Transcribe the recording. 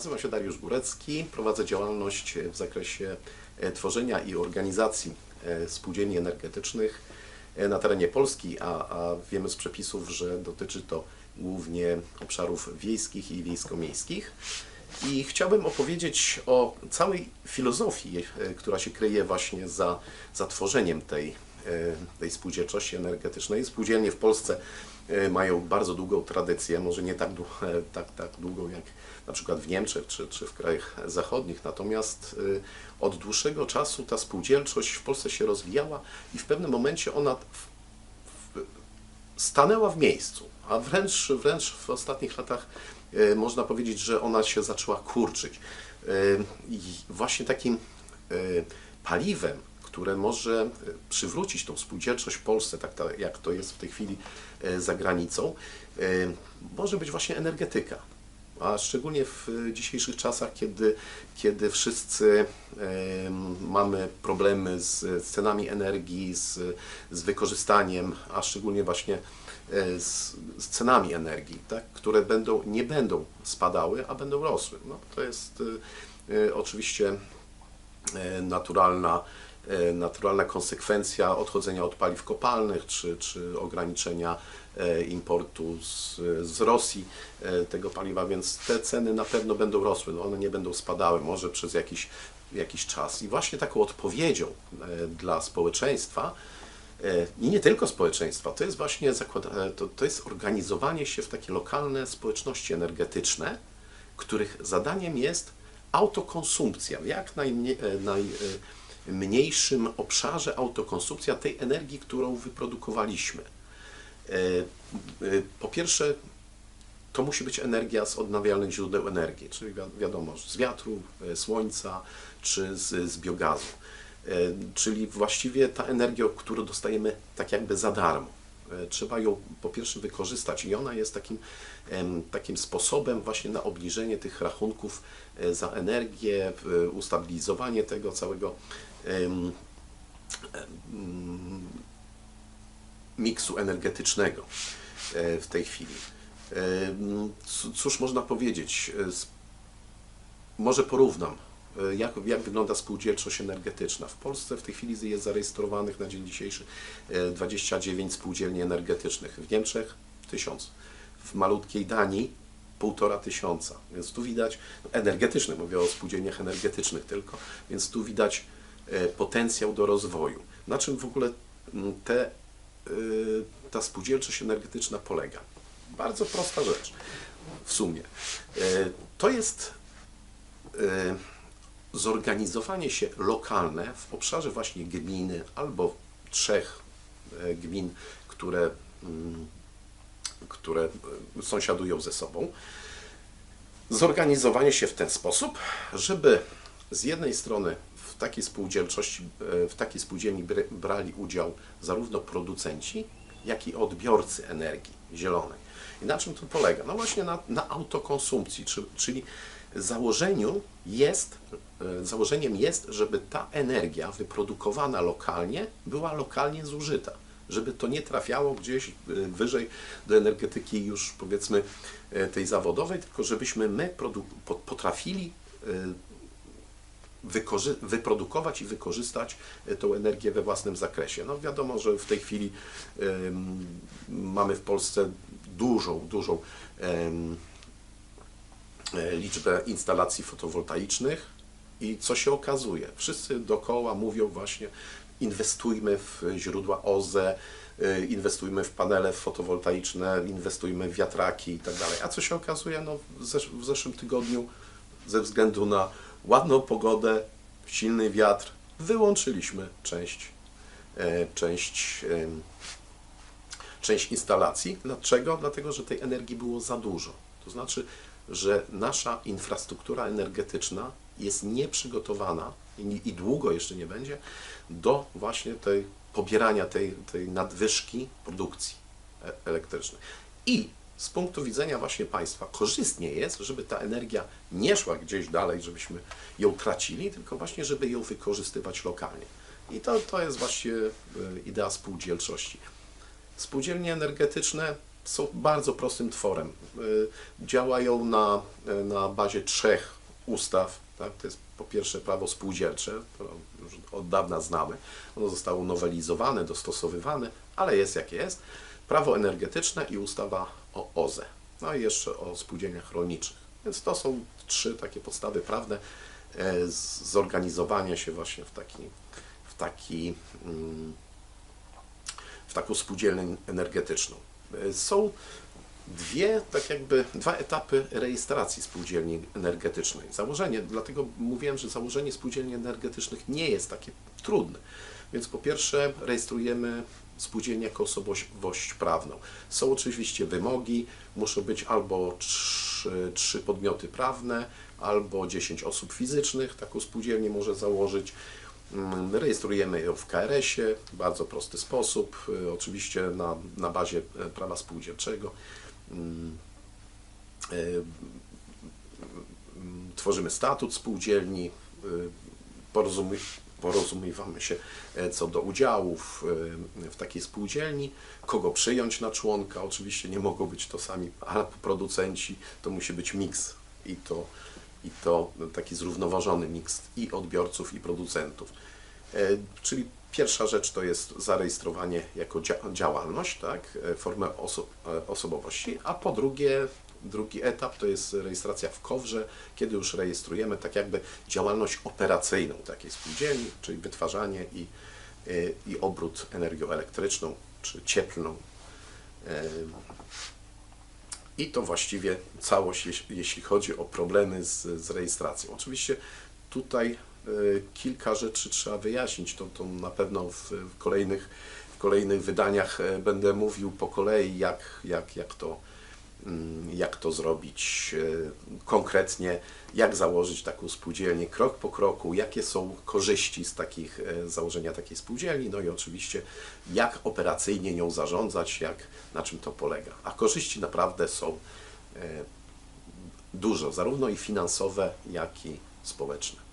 Nazywam się Dariusz Górecki, prowadzę działalność w zakresie e, tworzenia i organizacji e, spółdzielni energetycznych e, na terenie Polski, a, a wiemy z przepisów, że dotyczy to głównie obszarów wiejskich i wiejsko-miejskich. I chciałbym opowiedzieć o całej filozofii, która się kryje właśnie za, za tworzeniem tej, tej spółdzielczości energetycznej. Spółdzielnie w Polsce e, mają bardzo długą tradycję, może nie tak, dłu- e, tak, tak długą jak na przykład w Niemczech czy, czy w krajach zachodnich, natomiast e, od dłuższego czasu ta spółdzielczość w Polsce się rozwijała i w pewnym momencie ona stanęła w miejscu, a wręcz, wręcz w ostatnich latach e, można powiedzieć, że ona się zaczęła kurczyć. E, I właśnie takim e, paliwem, które może e, przywrócić tą spółdzielczość w Polsce, tak ta- jak to jest w tej chwili e, za granicą, e, może być właśnie energetyka. A szczególnie w dzisiejszych czasach, kiedy, kiedy wszyscy mamy problemy z, cenami energii, z, z wykorzystaniem, a szczególnie właśnie z, z cenami energii, tak, które będą, nie będą spadały, a będą rosły. No, to jest oczywiście naturalna, naturalna konsekwencja odchodzenia od paliw kopalnych czy, czy ograniczenia e, importu z, z Rosji e, tego paliwa, więc te ceny na pewno będą rosły, no one nie będą spadały, może przez jakiś, jakiś czas. I właśnie taką odpowiedzią e, dla społeczeństwa e, i nie tylko społeczeństwa, to jest właśnie e, to, to jest organizowanie się w takie lokalne społeczności energetyczne, których zadaniem jest autokonsumpcja, jak najmniej, e, najmniejszym obszarze autokonsumpcja tej energii, którą wyprodukowaliśmy. E, e, Po pierwsze, to musi być energia z odnawialnych źródeł energii, czyli wi- wiadomo, z wiatru, e, słońca czy z, z biogazu. Czyli właściwie ta energia, którą dostajemy tak jakby za darmo. Trzeba ją po pierwsze wykorzystać i ona jest takim, takim sposobem właśnie na obniżenie tych rachunków za energię, ustabilizowanie tego całego miksu energetycznego e, w tej chwili. Cóż można powiedzieć? E, Może porównam, e, jak, jak wygląda spółdzielczość energetyczna. W Polsce w tej chwili jest zarejestrowanych na dzień dzisiejszy e, 29 spółdzielni energetycznych, w Niemczech 1000, w malutkiej Danii półtora tysiąca. Więc tu widać, energetycznych, mówię o spółdzielniach energetycznych tylko, więc tu widać potencjał do rozwoju. Na czym w ogóle te, y, ta spółdzielczość energetyczna polega? Bardzo prosta rzecz w sumie. E, To jest e, zorganizowanie się lokalne w obszarze właśnie gminy albo trzech e, gmin, które, które e, sąsiadują ze sobą. Zorganizowanie się w ten sposób, żeby z jednej strony takiej spółdzielczości, e, w takiej spółdzielni br- brali udział zarówno producenci, jak i odbiorcy energii zielonej. I na czym to polega? No właśnie na, na autokonsumpcji, czy, czyli założeniu jest, e, założeniem jest, żeby ta energia wyprodukowana lokalnie była lokalnie zużyta. Żeby to nie trafiało gdzieś e, wyżej do energetyki już powiedzmy tej zawodowej, tylko żebyśmy my potrafili wyprodukować i wykorzystać e, tą energię we własnym zakresie. No wiadomo, że w tej chwili mamy w Polsce dużą, dużą e, liczbę instalacji fotowoltaicznych i co się okazuje? Wszyscy dookoła mówią właśnie inwestujmy w źródła OZE, y, inwestujmy w panele fotowoltaiczne, inwestujmy w wiatraki i tak dalej. A co się okazuje? No, w zeszłym tygodniu ze względu na ładną pogodę, silny wiatr, wyłączyliśmy część, e, część em, część instalacji. Dlaczego? Dlatego, że tej energii było za dużo. To znaczy, że nasza infrastruktura energetyczna jest nieprzygotowana i, i długo jeszcze nie będzie do właśnie tej pobierania tej, tej nadwyżki produkcji e- elektrycznej. I z punktu widzenia właśnie państwa korzystnie jest, żeby ta energia nie szła gdzieś dalej, żebyśmy ją tracili, tylko właśnie, żeby ją wykorzystywać lokalnie. I to, to jest właśnie e, idea spółdzielczości. Spółdzielnie energetyczne są bardzo prostym tworem. Y, Działają na, na bazie trzech ustaw. Tak? To jest po pierwsze prawo spółdzielcze, które już od dawna znamy. Ono zostało nowelizowane, dostosowywane, ale jest jakie jest. Prawo energetyczne i ustawa o OZE. No i jeszcze o spółdzielniach rolniczych. Więc to są trzy takie podstawy prawne e, zorganizowania się właśnie w taki, w taki mm, w taką spółdzielnię energetyczną. E, Są dwie, tak jakby, dwa etapy rejestracji spółdzielni energetycznej. Założenie, dlatego mówiłem, że założenie spółdzielni energetycznych nie jest takie trudne. Więc po pierwsze rejestrujemy spółdzielnię jako osobowość prawną. Są oczywiście wymogi, muszą być albo trzy, podmioty prawne, albo 10 osób fizycznych taką spółdzielnię może założyć. Mm, Rejestrujemy ją w KRS-ie w bardzo prosty sposób, y, oczywiście na, na bazie e, prawa spółdzielczego. Mm, e, mm, Tworzymy statut spółdzielni, y, porozumiewamy się e, co do udziałów y, w takiej spółdzielni, kogo przyjąć na członka. Oczywiście nie mogą być to sami producenci, to musi być miks i to, i to taki zrównoważony miks i odbiorców, i producentów. E, Czyli pierwsza rzecz to jest zarejestrowanie jako dzia- działalność, tak, e, formę oso- e, osobowości, a po drugie, drugi etap to jest rejestracja w KOWRze, kiedy już rejestrujemy tak jakby działalność operacyjną takiej spółdzielni, czyli wytwarzanie i, e, i obrót energią elektryczną czy cieplną. E, i to właściwie całość, jeś- jeśli chodzi o problemy z, z rejestracją. Oczywiście tutaj y, kilka rzeczy trzeba wyjaśnić. To, to na pewno w, w, kolejnych, w kolejnych wydaniach e, będę mówił po kolei, jak, jak, jak, to, jak to zrobić e, konkretnie, jak założyć taką spółdzielnię krok po kroku, jakie są korzyści z takich, e, założenia takiej spółdzielni, no i oczywiście jak operacyjnie nią zarządzać, jak, na czym to polega. A korzyści naprawdę są e, dużo, zarówno i finansowe, jak i społeczne.